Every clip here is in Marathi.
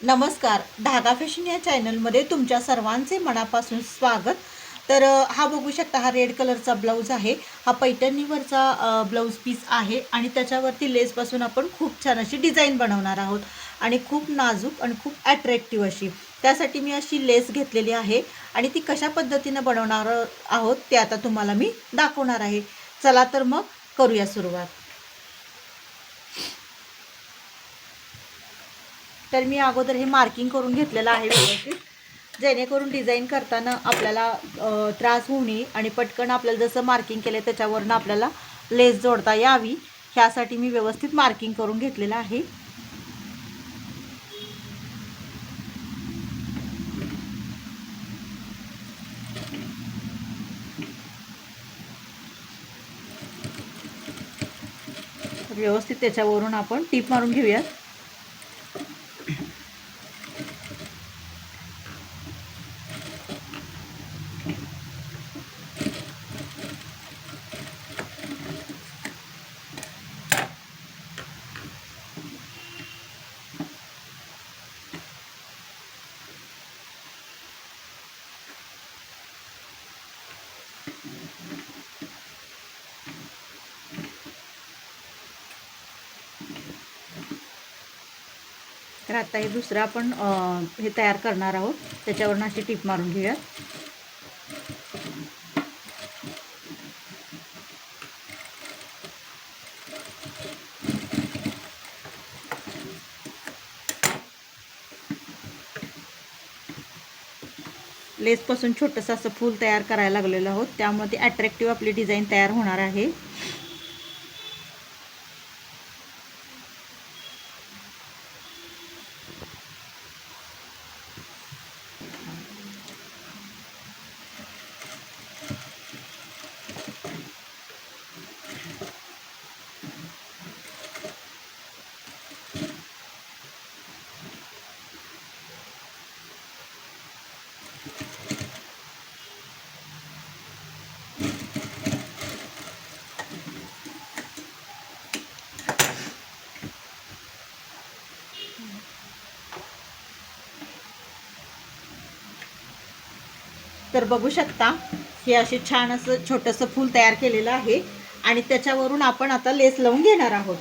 नमस्कार. धागा फॅशन या चॅनलमध्ये तुमच्या सर्वांचे मनापासून स्वागत. तर हा बघू शकता हा रेड कलरचा ब्लाऊज आहे. हा पैठणीवरचा ब्लाऊज पीस आहे आणि त्याच्यावरती लेसपासून आपण खूप छान अशी डिझाईन बनवणार आहोत आणि खूप नाजूक आणि खूप ॲट्रॅक्टिव्ह अशी. त्यासाठी मी अशी लेस घेतलेली आहे आणि ती कशा पद्धतीनं बनवणार आहोत ते आता तुम्हाला मी दाखवणार आहे. चला तर मग करूया सुरुवात. तर मी अगोदर हे मार्किंग करून घेतलेलं आहे व्यवस्थित. जेणेकरून डिझाईन करताना आपल्याला त्रास होऊ नये आणि पटकन आपल्याला जसं मार्किंग केलं त्याच्यावरनं आपल्याला लेस जोडता यावी. ह्यासाठी मी व्यवस्थित मार्किंग करून घेतलेलं आहे. व्यवस्थित त्याच्यावरून आपण टीप मारून घेऊयात. तर आता हे दुसरं आपण हे तयार करणार आहोत. त्याच्यावरून अशी टीप मारून घेऊयात. लेसपासून छोटंसं असं फूल तयार करायला लागलेलं आहोत. त्यामुळे ती अट्रॅक्टिव्ह आपली डिझाईन तयार होणार आहे. तर बघू शकता हे असे छान असं छोटंसं फूल तयार केलेलं आहे. आणि त्याच्यावरून आपण आता लेस लावून घेणार आहोत.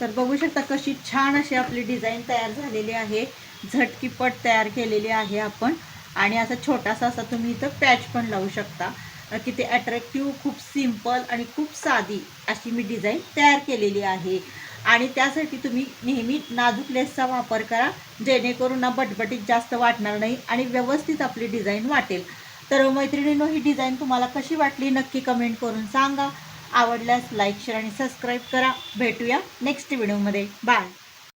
तर बघू शकता कशी छान अशी आपली डिझाईन तयार झालेली आहे. झटकीपट तयार केलेली आहे आपण. आणि असा छोटासा असा तुम्ही इथं पॅच पण लावू शकता. की ते अट्रॅक्टिव्ह खूप सिंपल आणि खूप साधी अशी मी डिझाईन तयार केलेली आहे. आणि त्यासाठी तुम्ही नेहमी नाजूक लेसचा वापर करा. जेणेकरून ना बटबटीत जास्त वाटणार नाही आणि व्यवस्थित आपली डिझाईन वाटेल. तर मैत्रिणींनो ही डिझाईन तुम्हाला कशी वाटली नक्की कमेंट करून सांगा. आवडल्यास लाईक शेअर आणि सबस्क्राईब करा. भेटूया नेक्स्ट व्हिडिओमध्ये. बाय.